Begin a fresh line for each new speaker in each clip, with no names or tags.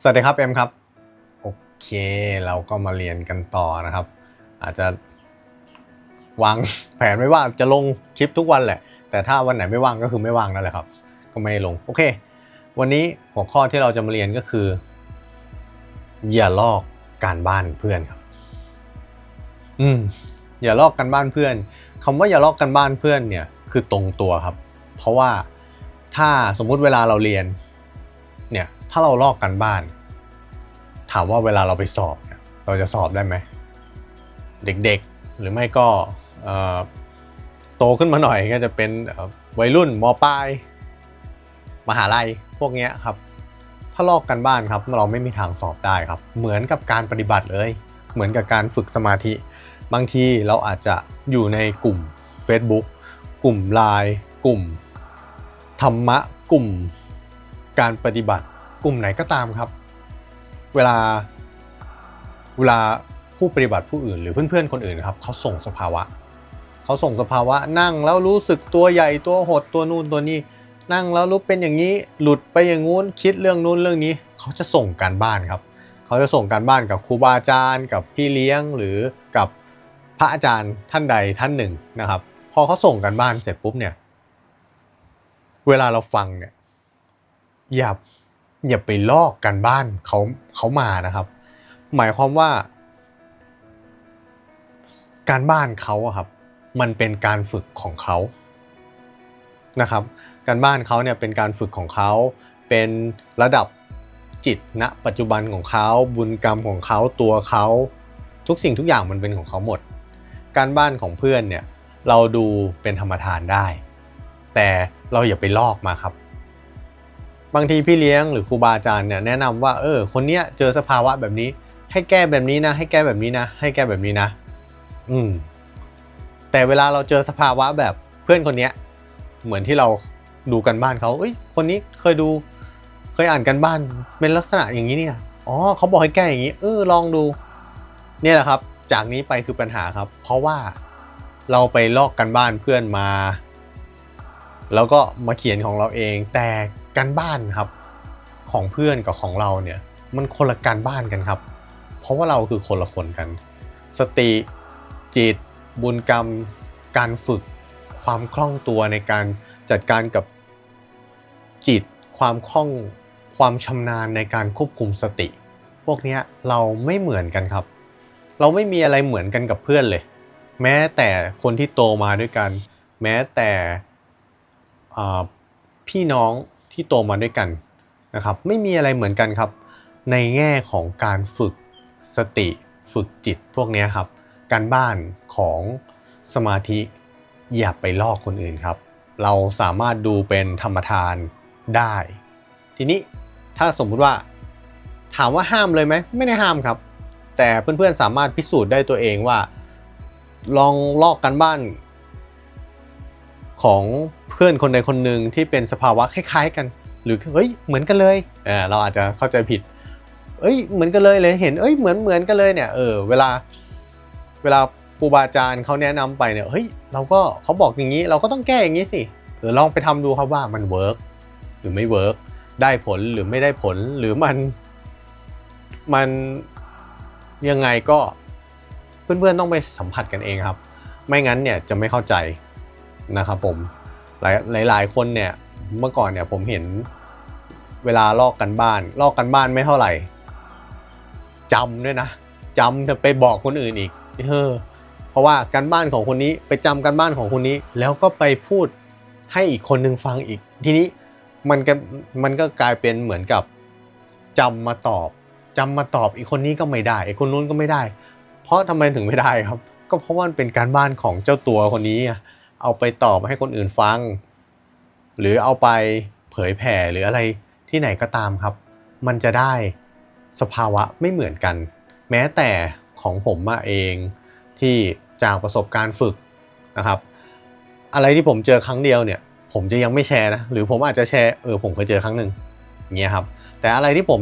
สวัสดีครับเอ็มครับ โอเคเราก็มาเรียนกันต่อนะครับ อาจจะวางแผนไว้ว่าจะลงคลิปทุกวันแหละ แต่ถ้าวันไหนไม่ว่างก็คือไม่ว่างนั่นแหละครับ ก็ไม่ลงโอเค วันนี้หัวข้อที่เราจะมาเรียนก็คืออย่าลอกการบ้านเพื่อนครับ อืม อย่าลอกกันบ้านเพื่อนคำว่าอย่าลอกกันบ้านเพื่อนเนี่ยคือตรงตัวครับ เพราะว่าถ้าสมมุติเวลาเราเรียนเนี่ย ถ้าเราลอกกันบ้าน ถามว่าเวลาเราไปสอบเนี่ยเราจะสอบได้ไหม เด็กๆ หรือไม่ก็โตขึ้นมาหน่อยก็จะเป็นวัยรุ่นมปลายมหาลัยพวกเนี้ยครับ ถ้าลอกกันบ้านครับเราไม่มีทางสอบได้ครับ เหมือนกับการปฏิบัติเลย เหมือนกับการฝึกสมาธิ บางทีเราอาจจะอยู่ในกลุ่ม Facebook กลุ่ม Line กลุ่ม ธรรมะกลุ่มการปฏิบัติ กลุ่มไหนก็ตามครับ เวลาเวลาผู้ปฏิบัติผู้อื่น หรือเพื่อนๆคนอื่นครับเขาส่งสภาวะเขาส่งสภาวะนั่งแล้วรู้สึกตัวใหญ่ตัวหดตัวนู่นตัวนี้ นั่งแล้วรู้เป็นอย่างนี้หลุดไปอย่างงู้นคิดเรื่องนู้นเรื่องนี้เขาจะส่งการบ้านครับเขาจะส่งการบ้านกับครูบาอาจารย์ กับพี่เลี้ยงหรือกับพระอาจารย์ท่านใดท่านหนึ่งนะครับ พอเขาส่งการบ้านเสร็จปุ๊บเนี่ย เวลาเราฟังเนี่ยอย่า อย่าไปลอกกันบ้านเขาเขามานะครับ หมายความว่า การบ้านเขาอะครับ มันเป็นการฝึกของเขานะครับ การบ้านเขาเนี่ยเป็นการฝึกของเขา เป็นระดับจิตณปัจจุบันของเขา บุญกรรมของเขาตัวเขาทุกสิ่งทุกอย่างมันเป็นของเขาหมด การบ้านของเพื่อนเนี่ยเราดูเป็นธรรมทานได้ แต่เราอย่าไปลอกมาครับ บางทีพี่เลี้ยงหรือครูบาอาจารย์เนี่ยแนะนำว่าเออคนเนี้ยเจอสภาวะแบบนี้ ให้แก้แบบนี้นะ ให้แก้แบบนี้นะ ให้แก้แบบนี้นะ อืม แต่เวลาเราเจอสภาวะแบบเพื่อนคนเนี้ย เหมือนที่เราดูกันบ้านเขาเอ้ย คนนี้เคยดูเคยอ่านกันบ้านเป็นลักษณะอย่างนี้เนี่ยอ๋อเขาบอกให้แก้อย่างนี้ เออลองดู เนี่ยแหละครับ จากนี้ไปคือปัญหาครับ เพราะว่าเราไปลอกกันบ้านเพื่อนมา แล้วก็มาเขียนของเราเองแต่ การบ้านครับของเพื่อนกับของเราเนี่ยมันคนละการบ้านกันครับ เพราะว่าเราคือคนละคนกัน สติจิต บุญกรรม การฝึก ความคล่องตัวในการจัดการกับจิต ความคล่องความชำนาญในการควบคุมสติ พวกเนี้ยเราไม่เหมือนกันครับ เราไม่มีอะไรเหมือนกันกับเพื่อนเลย แม้แต่คนที่โตมาด้วยกัน แม้แต่พี่น้อง ที่โตมาด้วยกันนะครับไม่มีอะไรเหมือนกันครับ ในแง่ของการฝึกสติฝึกจิตพวกนี้ครับการบ้านของสมาธิอย่าไปลอกคนอื่นครับ เราสามารถดูเป็นธรรมทานได้ ทีนี้ถ้าสมมุติว่าถามว่าห้ามเลยไหมไม่ได้ห้ามครับ แต่เพื่อนๆสามารถพิสูจน์ได้ตัวเองว่า ลองลอกกันบ้าน ของเพื่อนคนใดคนหนึ่งที่เป็นสภาวะคล้ายๆกัน หรือเฮ้ยเหมือนกันเลยเออเราอาจจะเข้าใจผิด เอ้ยเหมือนกันเลยเลยเห็นเอ้ยเหมือนเหมือนกันเลยเนี่ยเออเวลาเวลาครูบาอาจารย์เขาแนะนำไปเนี่ยเฮ้ยเราก็เขาบอกอย่างนี้เราก็ต้องแก้อย่างนี้สิเออลองไปทำดูครับว่ามันเวิร์กหรือไม่เวิร์กได้ผลหรือไม่ได้ผลหรือมันมันยังไงก็เพื่อนๆต้องไปสัมผัสกันเองครับ ไม่งั้นเนี่ยจะไม่เข้าใจ นะครับผมหลายหลายคนเนี่ยเมื่อก่อนเนี่ยผมเห็นเวลาลอกกันบ้าน ลอกกันบ้านไม่เท่าไหร่จำด้วยนะจำจะไปบอกคนอื่นอีกเออเพราะว่าการบ้านของคนนี้ไปจำการบ้านของคนนี้ แล้วก็ไปพูดให้อีกคนนึงฟังอีก ทีนี้มันก็มันก็กลายเป็นเหมือนกับจำมาตอบจำมาตอบอีกคนนี้ก็ไม่ได้ไอ้คนนู้นก็ไม่ได้ เพราะทำไมถึงไม่ได้ครับ ก็เพราะว่ามันเป็นการบ้านของเจ้าตัวคนนี้อะ เอาไปตอบให้คนอื่นฟัง หรือเอาไปเผยแผ่หรืออะไรที่ไหนก็ตามครับ มันจะได้สภาวะไม่เหมือนกัน แม้แต่ของผมมาเองที่จากประสบการณ์ฝึกนะครับ อะไรที่ผมเจอครั้งเดียวเนี่ย ผมจะยังไม่แชร์นะหรือผมอาจจะแชร์เออผมเคยเจอครั้งหนึ่งเงี้ยครับ แต่อะไรที่ผม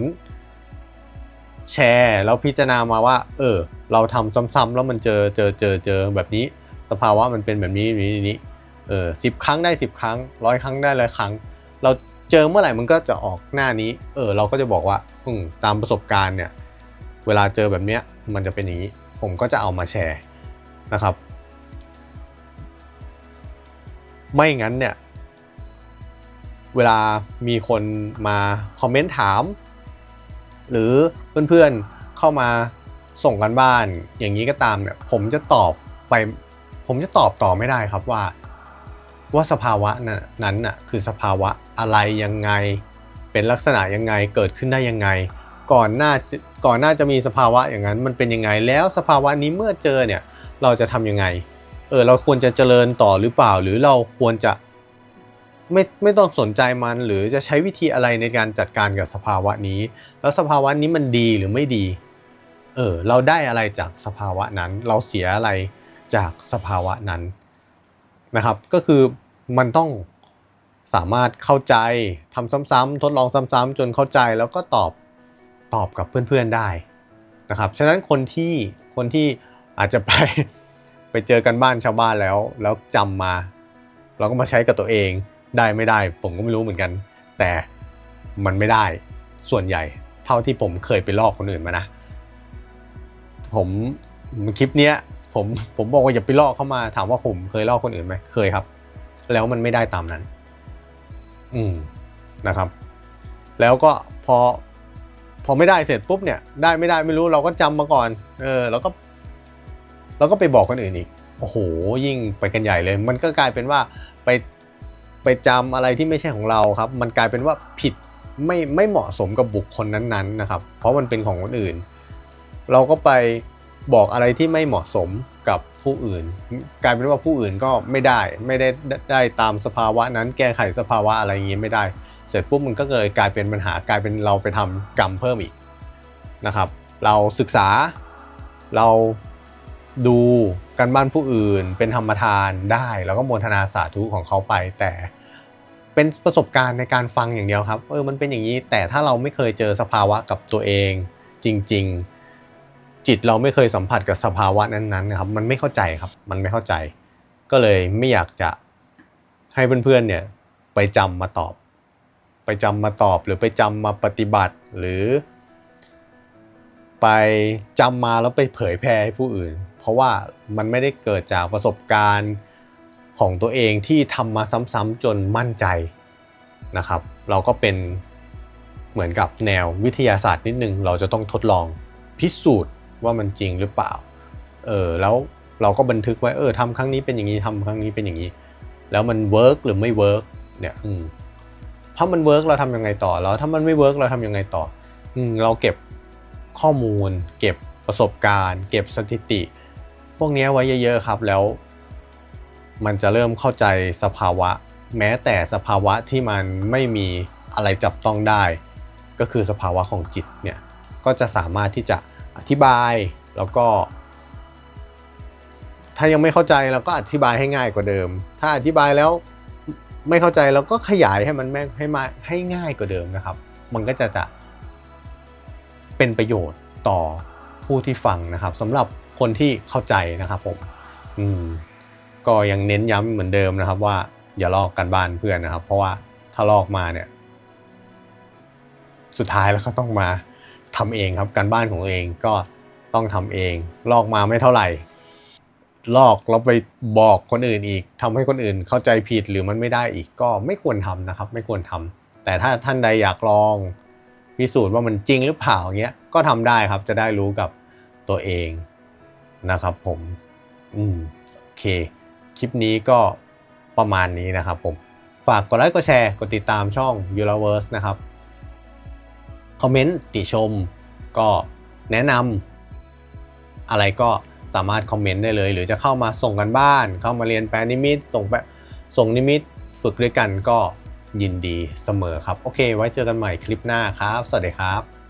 แชร์แล้วพิจารณามาว่า เออ เราทำซ้ำๆแล้วมันเจอเจอเจอเจอแบบนี้ สภาวะมันเป็นแบบนี้นี้นี้เออสิบครั้งได้สิบครั้งร้อยครั้งได้ร้อยครั้ง เราเจอเมื่อไหร่มันก็จะออกหน้านี้ เออ เราก็จะบอกว่าอืมตามประสบการณ์เนี่ย เวลาเจอแบบเนี้ยมันจะเป็นอย่างนี้ ผมก็จะเอามาแชร์นะครับ ไม่งั้นเนี่ย เวลามีคนมาคอมเมนต์ถาม หรือเพื่อนๆเข้ามาส่งกันบ้านอย่างนี้ก็ตามเนี่ย ผมจะตอบไป ผมจะตอบต่อไม่ได้ครับว่า ว่าสภาวะนั้นน่ะคือสภาวะอะไรยังไง เป็นลักษณะยังไงเกิดขึ้นได้ยังไง ก่อนหน้าก่อนหน้าจะมีสภาวะอย่างนั้น มันเป็นยังไงแล้วสภาวะนี้เมื่อเจอเนี่ยเราจะทำยังไงเออเราควรจะเจริญต่อหรือเปล่า หรือเราควรจะไม่ไม่ต้องสนใจมันหรือจะใช้วิธีอะไรในการจัดการกับสภาวะนี้ แล้วสภาวะนี้มันดีหรือไม่ดี เออเราได้อะไรจากสภาวะนั้น เราเสียอะไร จากสภาวะนั้นนะครับ ก็คือมันต้องสามารถเข้าใจทำซ้ำๆทดลองซ้ำๆจนเข้าใจแล้วก็ตอบตอบกับเพื่อนๆได้นะครับ ฉะนั้นคนที่คนที่อาจจะไปไปเจอกันบ้านชาวบ้านแล้ว แล้วจำมา เราก็มาใช้กับตัวเองได้ไม่ได้ ผมก็ไม่รู้เหมือนกัน แต่มันไม่ได้ส่วนใหญ่เท่าที่ผมเคยไปลอกคนอื่นมานะ ผมคลิปเนี้ย ผมผมบอกว่าอย่าไปลอกเข้ามาถามว่าผมเคยลอกคนอื่นไหมเคยครับ แล้วมันไม่ได้ตามนั้น อืมนะครับ แล้วก็พอพอไม่ได้เสร็จปุ๊บเนี่ย ได้ไม่ได้ไม่รู้เราก็จำมาก่อน เออแล้วก็เราก็ไปบอกคนอื่นอีก โอ้โห ยิ่งไปกันใหญ่เลย มันก็กลายเป็นว่าไปไปจำอะไรที่ไม่ใช่ของเราครับ มันกลายเป็นว่าผิดไม่ไม่เหมาะสมกับบุคคลนั้นๆนะครับ เพราะมันเป็นของคนอื่น เราก็ไป บอกอะไรที่ไม่เหมาะสมกับผู้อื่น กลายเป็นว่าผู้อื่นก็ไม่ได้ไม่ได้ได้ตามสภาวะนั้น แก้ไขสภาวะอะไรอย่างนี้ไม่ได้ เสร็จปุ๊บมันก็เลยกลายเป็นปัญหากลายเป็นเราไปทำกรรมเพิ่มอีกนะครับ เราศึกษาเราดูการบ้านผู้อื่น เป็นธรรมทานได้ แล้วก็โมทนาสาธุของเขาไปแต่เป็นประสบการณ์ในการฟังอย่างเดียวครับเออมันเป็นอย่างนี้แต่ถ้าเราไม่เคยเจอสภาวะกับตัวเองจริง ๆ จิตเราไม่เคยสัมผัสกับสภาวะนั้นๆนะครับ มันไม่เข้าใจครับ มันไม่เข้าใจ ก็เลยไม่อยากจะให้เพื่อนๆเนี่ยไปจำมาตอบ ไปจำมาตอบหรือไปจำมาปฏิบัติหรือ ไปจำมาแล้วไปเผยแพร่ให้ผู้อื่น เพราะว่ามันไม่ได้เกิดจากประสบการณ์ของตัวเองที่ทำมาซ้ำๆจนมั่นใจนะครับ เราก็เป็นเหมือนกับแนววิทยาศาสตร์นิดนึง เราจะต้องทดลองพิสูจน์ ว่ามันจริงหรือเปล่า เออแล้วเราก็บันทึกไว้เออทำครั้งนี้เป็นอย่างนี้ทำครั้งนี้เป็นอย่างนี้ แล้วมันเวิร์กหรือไม่เวิร์กเนี่ยอืมถ้ามันเวิร์กเราทำยังไงต่อแล้วถ้ามันไม่เวิร์กเราทำยังไงต่ออืมเราเก็บข้อมูล เก็บประสบการณ์ เก็บสถิติ พวกนี้ไว้เยอะๆครับแล้ว มันจะเริ่มเข้าใจสภาวะ แม้แต่สภาวะที่มันไม่มีอะไรจับต้องได้ ก็คือสภาวะของจิตเนี่ยก็จะสามารถที่จะ อธิบายแล้วก็ ถ้ายังไม่เข้าใจเราก็อธิบายให้ง่ายกว่าเดิม ถ้าอธิบายแล้วไม่เข้าใจเราก็ขยายให้มันแม่ให้มาให้ง่ายกว่าเดิมนะครับ มันก็จะจะเป็นประโยชน์ต่อผู้ที่ฟังนะครับสำหรับคนที่เข้าใจนะครับผมอืมก็ยังเน้นย้ำเหมือนเดิมนะครับ ว่าอย่าลอกกันบ้านเพื่อนนะครับ เพราะว่าถ้าลอกมาเนี่ย สุดท้ายแล้วก็ต้องมา ทำเองครับการบ้านของตัวเองก็ต้องทำเอง ลอกมาไม่เท่าไหร่ ลอกแล้วไปบอกคนอื่นอีกทำให้คนอื่นเข้าใจผิดหรือมันไม่ได้อีกก็ไม่ควรทำนะครับ ไม่ควรทำแต่ถ้าท่านใดอยากลองพิสูจน์ว่ามันจริงหรือเปล่าเงี้ยก็ทำได้ครับจะได้รู้กับตัวเองนะครับผมอืมโอเค คลิปนี้ก็ประมาณนี้นะครับผมฝากกดไลค์กดแชร์กดติดตามช่อง u l a v e r s e นะครับ คอมเมนต์ติชม ก็แนะนำอะไรก็สามารถคอมเมนต์ได้เลย หรือจะเข้ามาส่งกันบ้าน เข้ามาเรียนแปลนิมิตส่งแปส่งนิมิตฝึกด้วยกันก็ยินดีเสมอครับ โอเค ไว้เจอกันใหม่คลิปหน้าครับ สวัสดีครับ